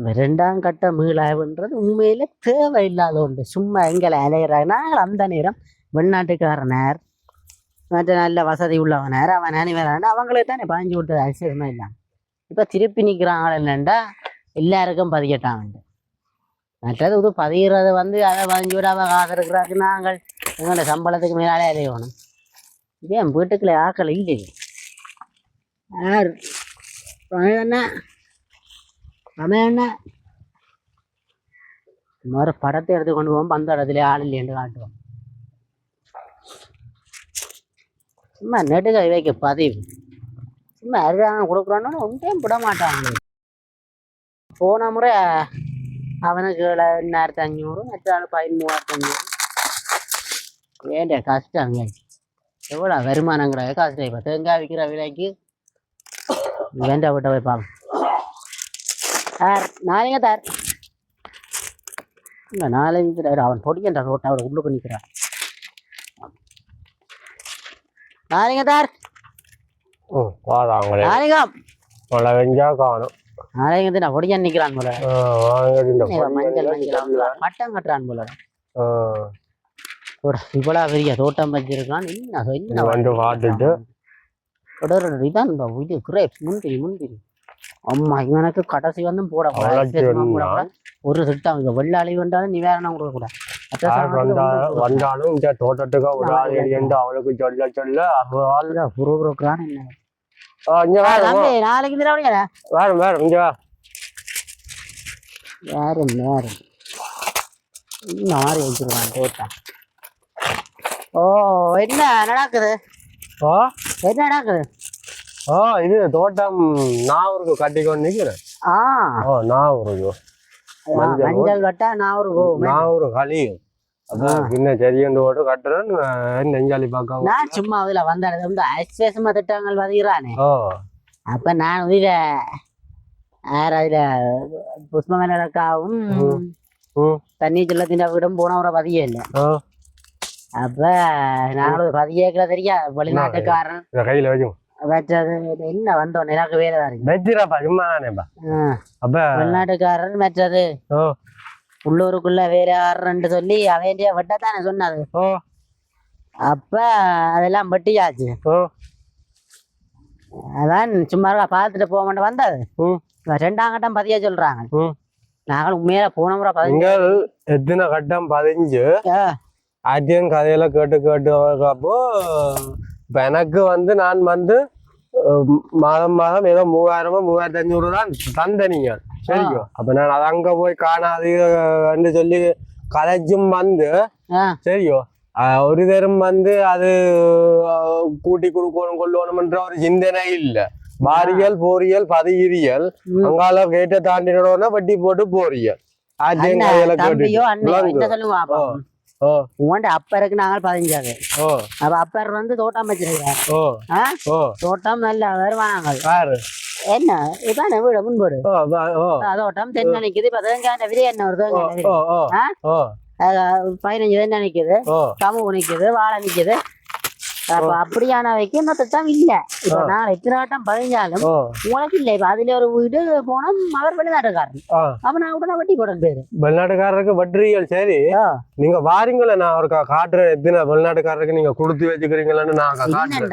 இந்த ரெண்டாம் கட்ட மீளாய்வுன்றது உண்மையில தேவையில்லாத ஒன்று சும்மா எங்களை அலையிறாங்க. நாங்கள் அந்த நேரம் வெளிநாட்டுக்காரனார் மற்ற நல்ல வசதி உள்ளவனார் அவன் அனைவரான அவங்களே தானே பாஞ்சு விட்டது அவசியமா இல்லாம. இப்போ திருப்பி நிற்கிறாங்க என்னண்டா எல்லாருக்கும் பதிக்கட்டாங்க மற்றது இது பதிகிறது வந்து அதை பதிஞ்சு விட அவ காசு இருக்கிறாங்க நாங்கள் எங்களோட சம்பளத்துக்கு மேலே அலையணும். இதே வீட்டுக்குள்ளே ஆக்கள் இல்லை யார்? என்ன என்ன? இன்னொரு படத்தை எடுத்து கொண்டு போவோம் பந்த இடத்துல ஆள் இல்லைன்னு காட்டுவோம். சும்மா நெடுக வைக்க பதிவு. சும்மா அருகாங்க கொடுக்குறோன்னு ஒன்றையும் விட மாட்டாங்க போன முறை அவனுக்கு ரெண்டாயிரத்தி அஞ்சூறு மற்ற ஆள் பதிமூவாயிரத்தி அஞ்சூறு வேண்டிய கஷ்டங்க எவ்வளோ வருமானம் கிடையாது கஷ்டம் இப்போ தேங்காய் விற்கிற விலைக்கு வேண்டாம் விட்ட வைப்பாங்க சார் நாளைங்க சார்? இல்லை நாளைக்கு சார்? அவன் பொடிக்கின்ற ரோட்டை அவர் உள்ளுக்கு நிற்கிறான் நாளைங்க சார்? ம் வாதாங்களே நாளைங்க மழை பெஞ்சா காணும். நாளைங்க நான் பொடியான் நிற்கிறான் போல. மஞ்சள் மஞ்சள். பட்டம் கட்டுறான் போல. இவ்வளோ பெரிய தோட்டம் வச்சிருக்கான். என்ன என்ன வந்து பார்த்துட்டு. தொடர் இதான் இது கிரேப்ஸ் முந்திரி முந்திரி. அம்மா இவனுக்கு கடைசி வந்து போட வளர்ச்சி வேணும்னா? ஒரு திட்டம் இங்க வெள்ளாளி வந்தாலும் நிவாரணம் கொடுக்க வந்தாலும் இந்த தோட்டத்துக்கு ஆள் என்று அவளுக்கு சொல்ல சொல்ல அப்போ ஆள் கூடாது. புரு புருக்குறான்னு என்ன? ஆ, இங்க ஆ, வேறு தம்பி, நாளைக்கு இந்த ரவுடியா வேறு வேறு இங்க வா. யாரும் யாரும் இன்னும் மாறி வச்சிருக்கான் தோட்டம் ஓ என்ன நடக்குது? ஆ? என்ன நடக்குது? ஆ இது தோட்டம் கட்டி கொண்டு நிக்கிறேன். ஆ. ஓ நாவருக்கு. மஞ்சள் நான் ஒரு கோவமே. நாவரு கழியும். அதான் பின்ன சரியண்டு போட்டு கட்டுறேன் நெஞ்சாலி பார்க்க நான் சும்மா அதுல வந்த வந்து அஸ்வேசமா திட்டங்கள் பதிகிறானே ஓ அப்ப நான் இதுல யார் அதுல புஷ்பமேனக்காவும் தண்ணி செல்லத்தின் வீடும் போனவரை பதியே இல்லை. ஓ அப்ப நாங்களும் பதியேக்கல தெரியா? வெளிநாட்டுக்காரன். கையில வச்சு மற்றது என்ன வந்தோம் எனக்கு வேலை தான் இருக்கு. வச்சிடாப்பா சும்மா தானேப்பா அப்ப வெளிநாட்டுக்காரன் மற்றது ஓ. உள்ளூருக்குள்ள ஆறுன்னு சொல்லி அவன் வெட்டத்தானே சொன்னது ஓ. அப்ப அதெல்லாம் வெட்டியாச்சு. ஓ. அதான் சும்மா பார்த்துட்டு போக மாட்டேன் வந்தது ரெண்டாம் கட்டம் பதிய சொல்றாங்க. நாங்களும் உண்மையில போன முறை நீங்கள் எத்தனை கட்டம் பதிஞ்சு ஆ, ஆத்தியம் கதையில கேட்டு கேட்டு அப்போ இப்ப எனக்கு வந்து நான் வந்து மாதம் மாதம் ஏதோ மூவாயிரமோ மூவாயிரத்தி அஞ்சூறு தான் தந்த நீங்க சரிக்கோ அப்ப நான் அது அங்க போய் காணாதுன்னு சொல்லி கலைச்சும் வந்து சரியோ? ஒரு தரம் வந்து அது கூட்டி கொடுக்கணும் கொள்ளணும்ன்ற ஒரு சிந்தனை இல்ல. பாரியல் போரியல் பதியிரியல். அங்கால கேட்ட தாண்டினோடனே வட்டி போட்டு அண்ணன் தம்பியோ கேட்டு ஓ. உங்கள்ட்ட அப்பருக்கு நாங்கள் பதிஞ்சாது ஓ. அப்ப அப்பர் வந்து தோட்டம் வச்சிருக்காரு ஓ. ஆ? ஓ. தோட்டம் நல்ல வருமானங்கள் யாரு? என்ன? இதான் வீடு முன்போடு தோட்டம் தென்னை நிக்குது தேங்காய் விதை என்ன அது பதினஞ்சு தென்னை நிக்குது. ஓ. கமுகு நிக்குது வாழை நிக்குது. அப்ப அப்படியான வைக்க இல்ல. இப்ப நான் எத்தனை வட்டம் பதிஞ்சாலும் உங்களுக்கு இல்ல. இப்ப அதுல ஒரு வீடு போனா அவர் வெளிநாட்டுக்காரன் ஆ. அப்ப நான் உடனே வட்டி போட பேரு. வெளிநாட்டுக்காரருக்கு வட்டிரியல் சரி. நீங்க வாரீங்களே நான் ஒரு காட்டுறேன். எத்தனை வெளிநாட்டுக்காரருக்கு நீங்க கொடுத்து வச்சுக்கிறீங்களான்னு நான் அண்ணன்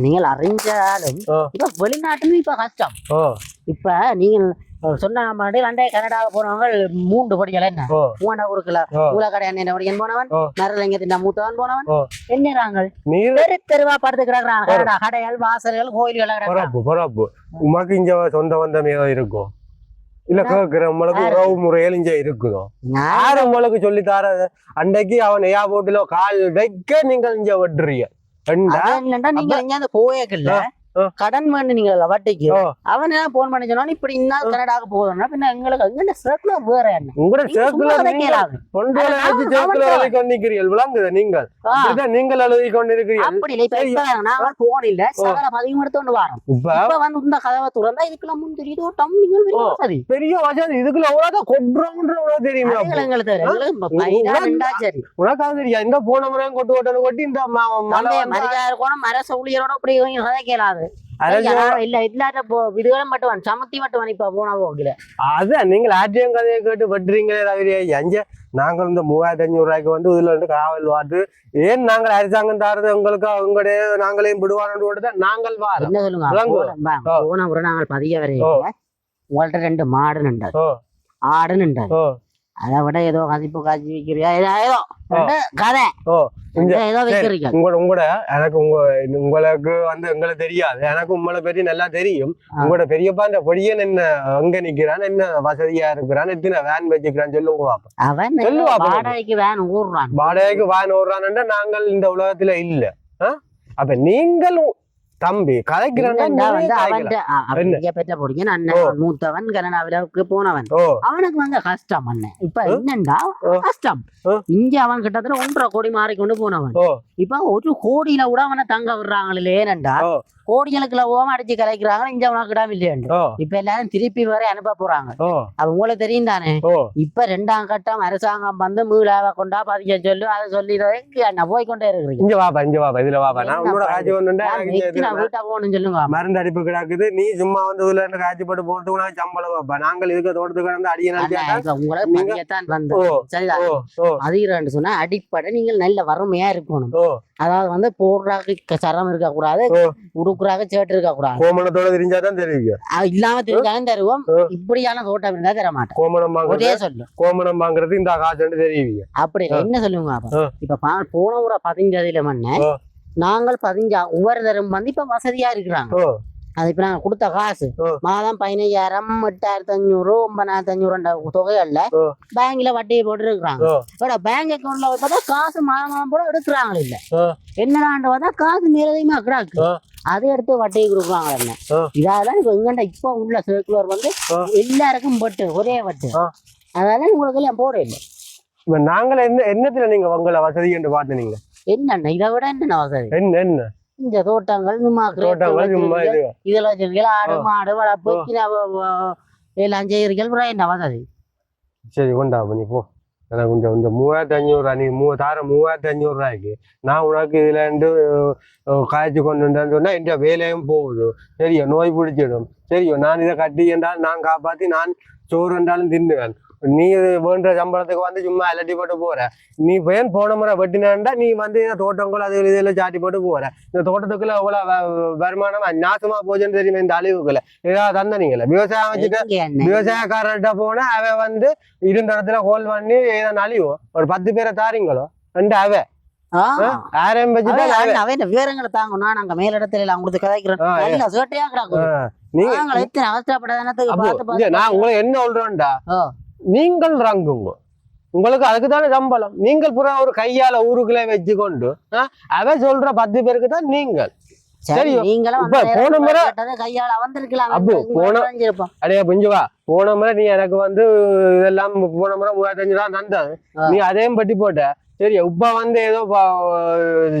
நீங்கள் அறிஞ்சாலும். இப்ப வெளிநாட்டுல இப்ப கஷ்டம். இப்ப நீங்கள் சொன்ன மாதிரி ரெண்டே கனடாவுக்கு போனவங்க மூன்று படிகள் என்ன? ஓ. மூணா ஊருக்குல ஓ. மூலக்கடை என்ன படிக்கன் போனவன். நரலிங்கத்தின் மூத்தவன் போனவன். என்னறாங்க தெரு தெருவா படுத்து கிடக்குறாங்க கனடா கடைகள் வாசல்கள் கோயில்கள் உமக்கு இங்க சொந்த பந்தம் ஏதோ இருக்கும் இல்ல கேக்குற உங்களுக்கு உறவு முறைகள் இங்க இருக்குதோ? யாரு உங்களுக்கு சொல்லி தரது அன்னைக்கு அவன் ஏயா போட்டுல கால் வைக்க நீங்கள் இங்க வெட்டுறீங்க நீங்க எங்கேயாவது போயக்கல்ல. கடன் நீங்க வட்டிக்கு. அவன் என்ன போன் பண்ணி சொன்னா இப்படி இன்னாள் கனடாக்கு போகுதுன்னா பின்ன எங்களுக்கு எங்க சர்க்குலர் வேற என்ன? உங்களோட நீங்க சும்மா சேர்க்கல விதைக்கலாது. தொண்டையில அது வச்சு அவன் சேர்க்கல அவன் எழுதி கொண்டிருக்கிறீர்கள் விளங்குது நீங்கள். நீங்கள் எழுதி கொண்டிருக்கிறீர்கள். அப்படி இல்லை இப்ப நாங்க போன் இல்ல சகல பதிவு எடுத்து வரோம் இப்ப? வந்து இந்த கதவை துறந்தா இதுக்குள்ள முந்திரி தோட்டம் நீங்கள் பெரிய ஓ. வசதி பெரிய வசதி இதுக்குள்ள எவ்வளவு கொட்டுறோம்ன்ற எவ்வளவு தெரியுமா எங்களுக்கு தெரியும். சரி. உனக்காக தெரியா இந்த போன முறையும் கொட்டு கொட்டனு கொட்டி இந்த மரியாதை கோணம் மர சௌழியரோட அப்படி கதைக்கலாது அரசு இல்ல இல்லாத இதுகளும் மட்டும் சமத்தி மட்டும் இப்ப போனா போகல. அதான் நீங்கள் ஆர்டிஎம் கதையை கேட்டு வெட்டுறீங்களே தவிர அஞ்ச நாங்கள் இந்த மூவாயிரத்தி அஞ்சூறு ரூபாய்க்கு வந்து இதுல இருந்து காவல் வாத்து ஏன் நாங்கள் அரசாங்கம் தாரது உங்களுக்கு உங்களுடைய நாங்களையும் விடுவாரோன்னு தான் நாங்கள் வாரோம்? என்ன சொல்லுங்க. போன- முறை நாங்கள் பதிய வரையில உங்கள்ட்ட ரெண்டு மாடு நின்றது. ஓ. ஆடு நின்றது. ஓ. அதை விட ஏதோ கதிப்பு காய்ச்சி வைக்கிறியா ஏதோ கதை. உங்களோட உங்களோட எனக்கு உங்க உங்களுக்கு வந்து எங்களுக்கு தெரியாது. எனக்கு உங்களை பற்றி நல்லா தெரியும். உங்களோட பெரியப்பா இந்த பொடியன் என்ன எங்க நிக்கிறான் என்ன வசதியா இருக்கிறான் எத்தனை வேன் வச்சுக்கிறான்னு சொல்லுங்க பாப்போம் அவன் சொல்லுவா ஏதோ அப்ப. வாடகைக்கு வேன் ஊடுறான் வாடகைக்கு வேன் ஓடுறான்டா நாங்கள் இந்த உலகத்துல இல்ல? அப்ப நீங்களும் தம்பி. அண்ணன் மூத்தவன் கனடாவிலக்கு போனவன். அவனுக்கு வந்து கஷ்டம் அண்ணன் இப்ப? என்னண்டா? கஷ்டம்? இங்க அவன் கிட்டத்தட்ட ஒன்றரை கோடி மாறி கொண்டு போனவன் இப்ப ஒரு கோடியில கூட அவனை தங்க விடுறாங்களே ஏனண்டா. கோடிகளுக்குள்ள ஓம அடிச்சு கலைக்கிறாங்க இங்க அவனுக்கு இடம் இப்ப எல்லாரும் திருப்பி வர அனுப்ப போறாங்க. உங்களுக்கு தெரியும் தானே இப்ப ரெண்டாம் கட்டம் அரசாங்கம் வந்து மீளாவ கொண்டா பதிக்க சொல்லு அதை சொல்லி போய் கொண்டே இருக்கிறீங்க? இங்க வாப்பா இங்க வாப்பா இதுல வாப்பா. நான் உன்னோட என்னப்பா மருந்து அடிப்பு கிடக்குது. நீ சும்மா வந்து இதுல இருந்து காய்ச்சி போட்டு நான் சம்பளம் வைப்பா. நாங்கள் இருக்க தோட்டத்துக்கு அடிய வந்து ஓ அதிகரன்னு சொன்னா அடிப்படை நீங்கள் நல்ல வறுமையா இருக்கணும். அதாவது வந்து போடுறாக்கு சரம் இருக்க கூடாது. உடுக்குறாக சேட்டு இருக்க கூடாது கோமணத்தோட தெரிஞ்சாதான் தெரியும் இல்லாம தெரிஞ்சாலும் தருவோம். இப்படியான தோட்டம் இருந்தா தர மாட்டோம் கோமணம் ஒரே சொல்லு. கோமணம் வாங்குறது இந்த காசுன்னு தெரியுவீங்க அப்படி. என்ன சொல்லுங்க. இப்ப போன முறை பதிஞ்சதுல மண்ண. நாங்கள் பதிஞ்சா ஒவ்வொரு தரம் வந்து இப்ப வசதியா இருக்கிறாங்க அது இப்ப நாங்க கொடுத்த காசு. மாதம் பதினையாயிரம் எட்டாயிரத்தி அஞ்சூறு ஒன்பதாயிரத்தி அஞ்சூறு தொகைகள்ல. பேங்க்ல வட்டியை போட்டு இருக்கிறாங்க பேங்க் அக்கௌண்ட்ல பார்த்தா காசு மாதம் மாதம் கூட எடுக்கிறாங்க இல்ல ஆ. என்னடான்னு பார்த்தா காசு மேலதிகமா கிடாக்கு. அதை எடுத்து வட்டியை கொடுக்குறாங்க என்ன. இதாதான் இப்ப இங்கண்ட இப்ப உள்ள சர்க்குலர் வந்து. எல்லாருக்கும் பட்டு ஒரே வட்டு ஆ. அதனால உங்களுக்கு எல்லாம் போட இல்லை இப்ப நாங்கள என்ன என்னத்துல நீங்க உங்களை வசதி என்று பார்த்து என்னண்ணா இதை விட என்ன வசதி என்ன என்ன? இந்த தோட்டங்கள் சும்மா கிரேட் தோட்டங்கள் சும்மா இது இதுல வச்சிருக்கீங்க ஆடு. மாடு வளர்ப்பு எல்லாம் அப்புறம் என்ன வசதி சரி கொண்டா நீ போ. எனக்கு இந்த இந்த மூவாயிரத்தி அஞ்சூறு நீ மூ தார மூவாயிரத்தி அஞ்சூறு ரூபாய்க்கு நான் உனக்கு இதுல இருந்து காய்ச்சி கொண்டு வந்தேன்னு சொன்னா என் வேலையும் போகுது. சரியோ நோய் பிடிச்சிடும். சரியோ நான் இதை கட்டி என்றால் நான் காப்பாத்தி நான் சோறு என்றாலும் தின்னுவேன். நீ வேண்ட சம்பளத்துக்கு வந்து சும்மா அலட்டி போட்டு போற. நீ ஏன் போன முறை வெட்டினாண்டா? நீ வந்து தோட்டங்கள் அது இதெல்லாம் சாட்டி போட்டு போற. இந்த தோட்டத்துக்குள்ள எவ்வளவு வ- வருமானம் நாசமா போச்சுன்னு தெரியுமா இந்த அழிவுக்குள்ள? ஏதாவது தந்தனீங்களே? விவசாயம் வச்சுட்டு? விவசாயக்காரர்கிட்ட போனா அவன் வந்து இருந்த இடத்துல ஹோல் பண்ணி ஏதோ நலியும் ஒரு பத்து பேரை தாரீங்களோ? ரெண்டு அவ. அவன் அவ விவரங்களை தாங்க நான் அங்க மேலிடத்துல எல்லாம் கொடுத்து கதைக்கிறேன் ஆ, ஏ. நல்ல சேட்டையா கிடக்கும் நீங்க நாங்கள் எத்தனை அவசரப்படாதனத்துக்கு அப்போ, பார்த்து இங்க பார்த்து நான் உங்களை என்ன சொல்றேன்டா? ஓ. நீங்கள் ரங்குங்க. உங்களுக்கு அதுக்கு தானே சம்பளம்? நீங்கள் புறா ஒரு கையால ஊருக்குள்ளே வச்சு கொண்டு ஆ, அவன் சொல்ற பத்து பேருக்கு தான் நீங்கள். போன முறை- நீ எனக்கு வந்து இதெல்லாம் போன முறை மூவாயிரத்தஞ்சு ரூபா தந்தது ஆ. நீ அதையும் பட்டி போட்ட. சரி இப்ப வந்து ஏதோ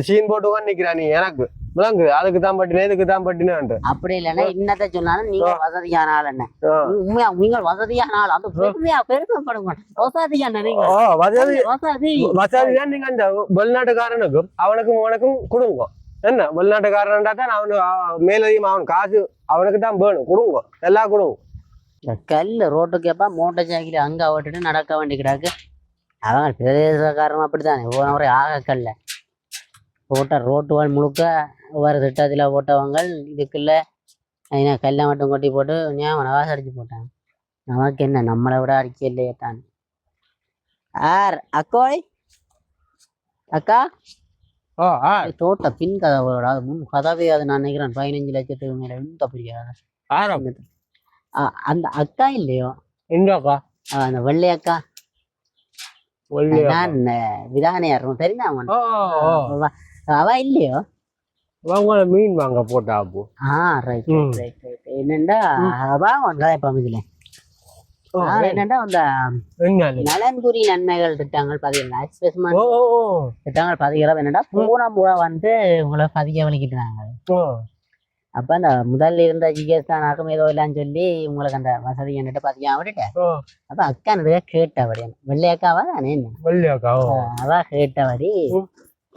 சீன் போட்டு நிக்கிறா நீ எனக்கு. விளங்கு அதுக்கு தான் பட்டினேன் இதுக்கு தான் பட்டினேன்ட்டு. அப்படி இல்லைன்னா இன்னத்தை சொன்னாலும் நீங்க வசதியான ஆள் என்ன. உண்மையா நீங்கள் வசதியான ஆள். அந்த பெருமையா பெருமைப்படுங்க வசதியான நீங்க வசதி. வசதி. வசதி தான் நீங்க அந்த வெளிநாட்டுக்காரனுக்கும் அவனுக்கும் உனக்கும் கொடுங்க. என்ன? வெளிநாட்டுக்காரன்டா தான் அவனு அவ- மேலதிகம் அவன் காசு அவனுக்கு தான் வேணும். கொடுங்க. எல்லாம் கொடுங்க. இந்த கல் ரோட்டுக்கு எப்ப மோட்டர் சைக்கிள் அங்க ஓட்டுட்டு நடக்க வேண்டி கிடாக்கு. அவங்க பிரதேசக்காரன் அப்படித்தானே? முறை ஆக கல்ல. போட்ட ரோட்டுகள் முழுக்க ஒரு திட்டத்தில் போட்டவங்க இதுக்குள்ள அதினா கல்லை மட்டும் கொட்டி போட்டு ஞாபகம் நகாசு அடிச்சு போட்டாங்க? நமக்கு என்ன? நம்மளை விட அடிக்க இல்லையே தான். ஆர் அக்கோய்? அக்கா? ஓ ஆ தோட்ட பின் கதவோட முன் கதவே அது நான் நினைக்கிறேன். பதினஞ்சு லட்சத்துக்கு மேல இன்னும் தப்பிரிக்காத ஆரம். அந்த அக்கா இல்லையோ? ஆ, அந்த வெள்ளை அக்கா. நான் விதானியார் தெரியுதா அவ இல்லையோ அவங்கள மீன் வாங்க போட்டா அப்போ ஆ ரைட் ம். ரைட் ரைட் என்னண்டா அவ கதை பகுதியில ஓ, என்னண்டா அந்த நலன்புரி நன்மைகள் திட்டங்கள் பதிகிறேன் எக்ஸ்பிரஸ் ஓ ஓ ஓ திட்டங்கள் பதிகிறோம் என்னடா போன முறை வந்து உங்களை பதிய வலிக்கிட்டாங்க அப்ப அந்த முதல்ல இருந்த ஜிஎஸ் தானாக்கும் ஏதோ இல்லைன்னு சொல்லி உங்களுக்கு அந்த வசதி என்னட்டு பதியா விட்டுட்டேன் அப்ப அக்கா கேட்டபடி வெள்ளை அக்காவா தானே என்ன அவ கேட்டபடி ம்.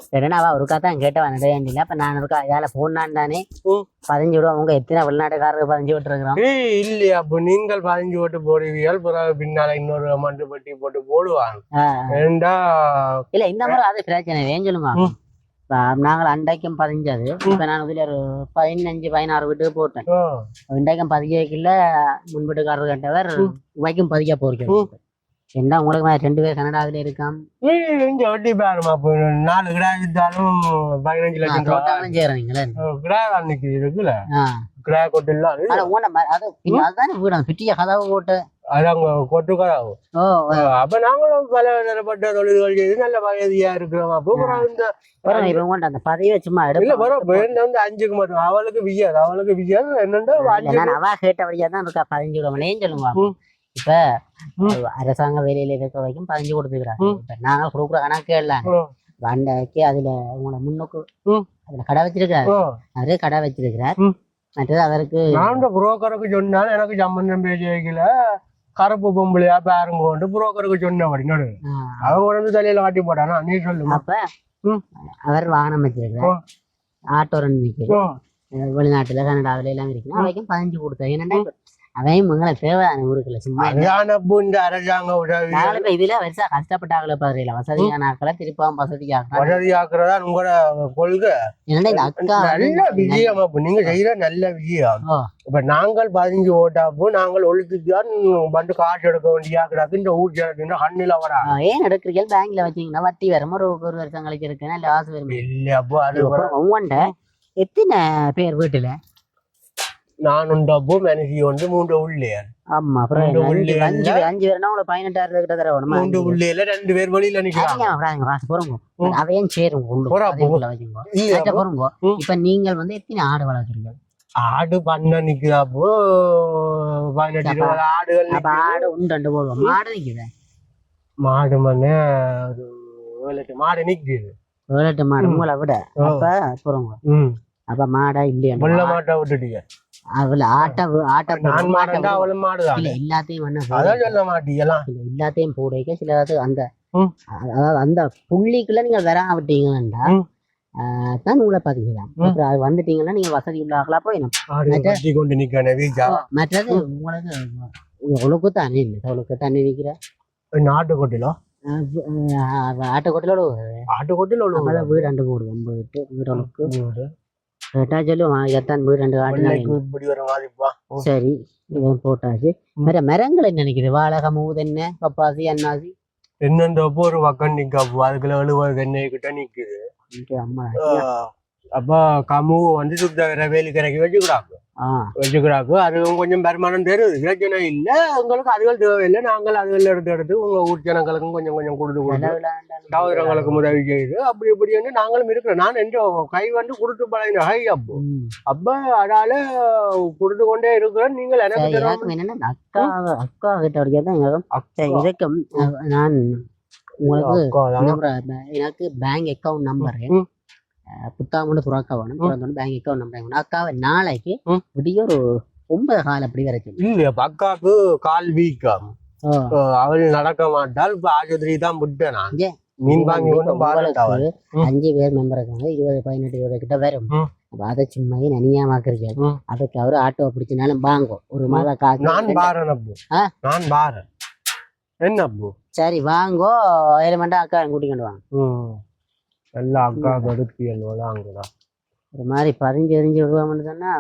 சரிண்ணா அவ ஒருக்கா தான் கேட்டவன் நடையாண்டில அப்ப நான் ஒருக்கா இதால போனான் தானே. பதிஞ்சு விடுவோம் அவங்க எத்தனை வெளிநாட்டுக்காரருக்கு பதிஞ்சு விட்டுருக்கிறோம் ஏய் இல்லையா அப்போ நீங்கள் பதினஞ்சு ஓட்டு போடுவீர்கள் பிறகு பின்னால இன்னொரு அமௌண்ட் பட்டி போட்டு போடுவாங்க ஏண்டா? இல்ல இந்த முறை அது பிரச்சனை ஏன் சொல்லுங்க? ம். இப்ப நாங்கள் அண்டைக்கும் பதிஞ்சது இப்ப நான் இதுல ஒரு பதினஞ்சு பதினாறு வீட்டுக்கு போட்டேன். ஆ, இன்றைக்கும் பதிக்க வைக்கல முன் வீட்டுக்காரர் கேட்டவர். வைக்கும் பதிக்க போறீங்க. என்ன உங்களுக்கு மாதிரி ரெண்டு பேர் கனடாவில இருக்காம்? இங்க வட்டி பாருமா நாலு கிடா வித்தாலும் பதினஞ்சு லட்சம் தோட்டங்களும் செய்யறீங்களே கிடா அன்னைக்கு இருக்குல்ல? கிடா கொட்டு ம- அது அதுதானே வீடு பிட்டிய கதவு போட்டு. அது அங்க கொட்டு கதாவும் ஓ அப்ப நாங்களும் பல தரப்பட்ட தொழில்கள் செய்து நல்ல வயதியா இருக்கிறோம். அப்போ இந்த அந்த பதவியை சும்மா இல்ல வரும் வந்து அஞ்சுக்கு மட்டும். அவளுக்கு வியாது அவளுக்கு வியாது நான் அவ கேட்டபடியா தான் இருக்கா? பதினஞ்சு விடுவோம் சொல்லுங்க? ம். இப்ப. அரசாங்க வேலையில இருக்க வரைக்கும் பதினஞ்சு கொடுத்துக்கிறாங்க. இப்ப நாங்க கொடுக்குற கணக்கு எல்லாம். ம். அண்டைக்கு அதுல உங்களை முன்னுக்கு. அதுல கடை வச்சிருக்காரு. அவரே கடை வச்சிருக்கிறார். மற்றது அவருக்கு நான் புரோக்கருக்கு சொன்னாலும் எனக்கு சம்பந்தம் பேச வைக்கல கருப்பு பொம்பளையா பாருங்க கொண்டு புரோக்கருக்கு நடு ஆ, அவங்க வந்து தலையில காட்டி போட்டானா? நீ சொல்லுமா. அப்ப. அவர் வாகனம் வச்சிருக்கிறார். ஆட்டோ ரெண்டு ஓ, அஹ் வெளிநாட்டுல கனடாவில எல்லாம் இருக்கு. அவைக்கும் பதினஞ்சு கொடுத்தேன். என்னன்னா அவையும் உங்களை தேவையான ஊருக்குள்ள? சும்மா அரசாங்க உதவி. நாலு பேர் இதுல வருஷா கஷ்டப்பட்டாங்களே பாருல வசதியான ஆக்களை திருப்பாவும் வசதி ஆக்கலாம் வசதி ஆக்குறதா உங்களோட கொள்கை நல்ல விஜயம் அப்போ. நீங்க செய்யற நல்ல விஜயம். இப்ப நாங்கள் பதினஞ்சு ஓட்டாப்போ நாங்கள் ஒழுத்துக்கு தான் வந்து காசு எடுக்க வேண்டிய ஆக்குறாக்கு இந்த ஊர் ஜனத்தின் கண்ணில வரா. ஏன் எடுக்கிறீங்க பேங்க்ல வச்சீங்கன்னா? வட்டி வரும் ஒரு ஒரு வருஷம் கழிச்சு இருக்குன்னா இல்ல ஆசை வரும் இல்ல அப்போ அது உங்கண்ட எத்தனை பேர் வீட்டுல? நான் உண்டப்போ மனசி வந்து மூன்று உள்ளே. ஆமா அப்புறம் அஞ்சு உள்ளே அஞ்சு பேர் அஞ்சு பேர்னா உங்களுக்கு பதினெட்டாயிரம் கிட்ட தர வேணுமா? மூன்று உள்ளேல ரெண்டு பேர் வெளியில நிக்கிறாங்க. போறோங்க. அவையும் இல்ல ஆச்சா, போறோங்க. இப்ப நீங்கள் வந்து எத்தனை ஆடு வளர்க்குறீங்க ஆடு பண்ண நிக்கிறாப்போ பதினெட்டு இருபது ஆடுகள். ஆடு ஒன்று ரெண்டு போடுவோம். மாடு நிக்குது? மாடு மண்ணே ஒரு ஏழு எட்டு மாடு நிக்குது. விளையாட்டு மாடு ம். உங்களை விட. அப்ப போறோங்க அப்ப மாடா இல்லையா வெள்ள மாட்டை விட்டுட்டீங்க. அவள ஆட்ட ஆட்ட நான் மாட்டை அவளும் மாடுதான் இல்ல எல்லாத்தையும் என்ன அதான் சொல்ல மாட்டீங்கலாம் இல்ல எல்லாத்தையும் போடைக்க சிலது அந்த ம். அ- அதாவது அந்த புள்ளிக்குள்ள நீங்க வர விட்டீங்கன்னா. தான் உங்களை. அப்புறம் அது வந்துட்டீங்கன்னா நீங்க வசதி உள்ள ஆகலாம் வீச்சா மற்றது உங்களுக்கு உங்களுக்கு இல்லை உங்களுக்கு தண்ணி நிக்கிற. நாட்டு கொட்டிலோ? ஆட்டக்கோட்டிலோட ஆட்டு கொட்டில அதான் வீடு ரெண்டு போடுவோம் வீட்டு வீடுகளுக்கு கேட்டா சொல்லுவான் இதைத்தான் வீடு ரெண்டு மாதிரிப்பா சரி இதை போட்டாச்சு. வேற மரங்கள் என்ன நினைக்குது? வாழக மூதென்ன பப்பாசி அன்னாசி? என்னன்றப்போ ஒரு பக்கம் நிக்காப்போ அதுக்குள்ள எழுபது எண்ணெய் கிட்ட நிக்குது. அப்ப கமுவு வந்து சுத்த வேற வேலி கரைக்கு ஆ. வச்சுக்கிறாங்க அதுவும் கொஞ்சம் வருமானம் தருது. பிரச்சனை இல்ல. உங்களுக்கு அதுகள் தேவையில்லை. நாங்கள் அதுகள் எடுத்து எடுத்து உங்க ஊர் ஜனங்களுக்கும் கொஞ்சம் கொஞ்சம் கொடுத்து கொடுத்து சகோதரங்களுக்கு உதவி செய்யுது அப்படி இப்படின்னு நாங்களும் இருக்கிறோம். நான் எந்த கை வந்து கொடுத்து பழகின ஹை அப்போ. அப்ப அதால கொடுத்து கொண்டே இருக்கிறோம் நீங்கள் எனக்கு அக்கா அக்கா கிட்ட வரைக்கும் நான் உங்களுக்கு எனக்கு பேங்க் அக்கவுண்ட் நம்பர். புத்தாமண்டு துறக்க வேணும் திறந்தோன்னு பேங்க் அக்கவுண்ட் நம்பர் வேணும் அக்காவை நாளைக்கு. விடிய ஒரு ஒன்பது கால் அப்படி வரைக்கும் இல்ல அப்ப அக்காவுக்கு கால் வீக்கம் ஓ. அவள் நடக்க மாட்டாள் இப்ப ஆஸ்பத்திரி தான் விட்டேன் நான்? மீன் வாங்கி. அஞ்சு பேர் மெம்பர் இருக்காங்க இருபது பதினெட்டு இருபது கிட்ட வரும். அப்ப அதை சும்மா நனியாமாக்குறீங்க. அதுக்கு அவரு ஆட்டோ பிடிச்சினாலும் வாங்கும் ஒரு மாத காசு நான் பாரன் அப்போ? நான் பாரன் என்ன அப்போ சரி வாங்கோ ஏழு மண்டா அக்கா கூட்டிக்கொண்டு வாங்க எல்லா அக்கா கொடுப்பியல் அங்கதான் ஒரு மாதிரி பதிஞ்சு எரிஞ்சு விடுவாங்கன்னு சொன்னா.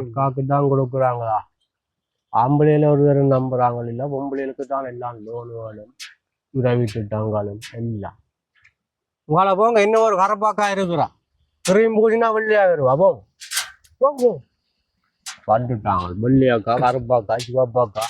அக்காவுக்கு தான் கொடுக்குறாங்களா ஆம்பளையில ஒருத்தர் நம்புறாங்க இல்ல பொம்பளைகளுக்கு தான் எல்லாம் லோனுகளும் உதவி திட்டங்களும் எல்லாம் உங்களை போங்க இன்னும் ஒரு கரப்பாக்கா இருக்கிறா கிரீம் பூசினா வெள்ளையா வருவா போங்க போங்க வந்துட்டாங்க வெள்ளையாக்கா கருப்பாக்கா சிவப்பாக்கா.